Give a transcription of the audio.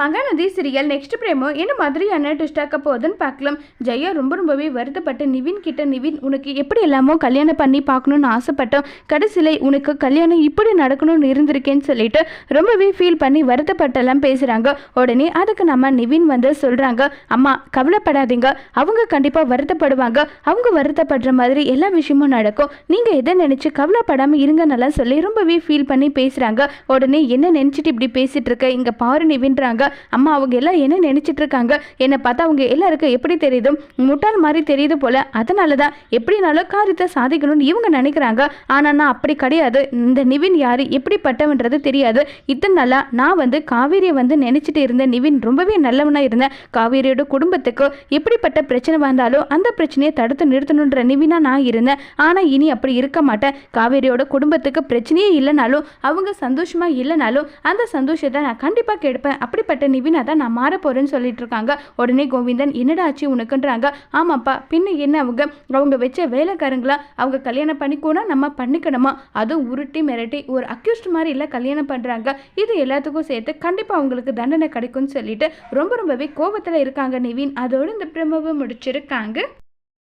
Mahanadi serial next பிரேமோ என்ன மாதிரியான ட்விஸ்டாக்க போகுதுன்னு பார்க்கலாம். ஜெயா ரொம்ப ரொம்பவே வருத்தப்பட்டு நிவின் கிட்ட நிவின் உனக்கு எப்படி எல்லாமோ கல்யாணம் பண்ணி பார்க்கணுன்னு ஆசைப்பட்டோம். கடைசியில் உனக்கு கல்யாணம் இப்படி நடக்கணும்னு இருந்திருக்கேன்னு சொல்லிட்டு ரொம்பவே ஃபீல் பண்ணி வருத்தப்பட்டெல்லாம் பேசுகிறாங்க உடனே அதுக்கு நம்ம நிவின் வந்து சொல்கிறாங்க அம்மா கவலைப்படாதீங்க. அவங்க கண்டிப்பாக வருத்தப்படுவாங்க. அவங்க வருத்தப்படுற மாதிரி எல்லா விஷயமும் நடக்கும். நீங்கள் எதை நினச்சி கவலைப்படாமல் இருங்கன்னெல்லாம் சொல்லி ரொம்பவே ஃபீல் பண்ணி பேசுகிறாங்க உடனே என்ன நினச்சிட்டு இப்படி பேசிகிட்டு இருக்க? இங்கே பாரு நிவின்றாங்க. அம்மா அவங்க எல்லாம் என்ன நினைச்சிட்டு இருக்காங்க என்னை பார்த்தா அவங்க எல்லாருக்கும் எப்படி தெரியுது? முட்டாள் மாதிரி தெரியுது போல. அதனால தான் எப்படினாலும் காரியத்தை சாதிக்கணும்னு இவங்க நினைக்கிறாங்க. ஆனால் நான் அப்படி கிடையாது. இந்த நிவின் யார்? எப்படிப்பட்டவன்றது தெரியாது. இத்தனை நாளாக நான் வந்து காவேரியை வந்து நினைச்சிட்டு இருந்தேன். நிவின் ரொம்பவே நல்லவனாக இருந்தேன். காவேரியோட குடும்பத்துக்கு எப்படிப்பட்ட பிரச்சனை வந்தாலும் அந்த பிரச்சனையை தடுத்து நிறுத்தணுன்ற நிவினாக நான் இருந்தேன். ஆனால் இனி அப்படி இருக்க மாட்டேன். காவேரியோட குடும்பத்துக்கு பிரச்சனையே இல்லைனாலும் அவங்க சந்தோஷமாக இல்லைனாலும் அந்த சந்தோஷத்தை நான் கண்டிப்பாக கெடுப்பேன். அப்படிப்பட்ட நிவினா தான் நான் மாற போறேன்னு சொல்லிட்டு இருக்காங்க. உடனே கோவிந்தன் என்னடா ஆச்சு உனக்குன்றாங்க. ஆமாப்பா பின்ன என்ன அவங்க? அவங்க வச்ச வேலைக்காரங்களா? அவங்க கல்யாணம் பண்ணிக்கோனா நம்ம பண்ணிக்கணுமா? அதுவும் உருட்டி மிரட்டி ஒரு அக்யூஸ்ட் மாதிரி இல்லை கல்யாணம் பண்ணுறாங்க இது எல்லாத்துக்கும் சேர்த்து கண்டிப்பாக அவங்களுக்கு தண்டனை கிடைக்கும்னு சொல்லிட்டு ரொம்ப ரொம்பவே கோபத்தில் இருக்காங்க நிவின். அதோடு இந்த பிரமவை முடிச்சிருக்காங்க.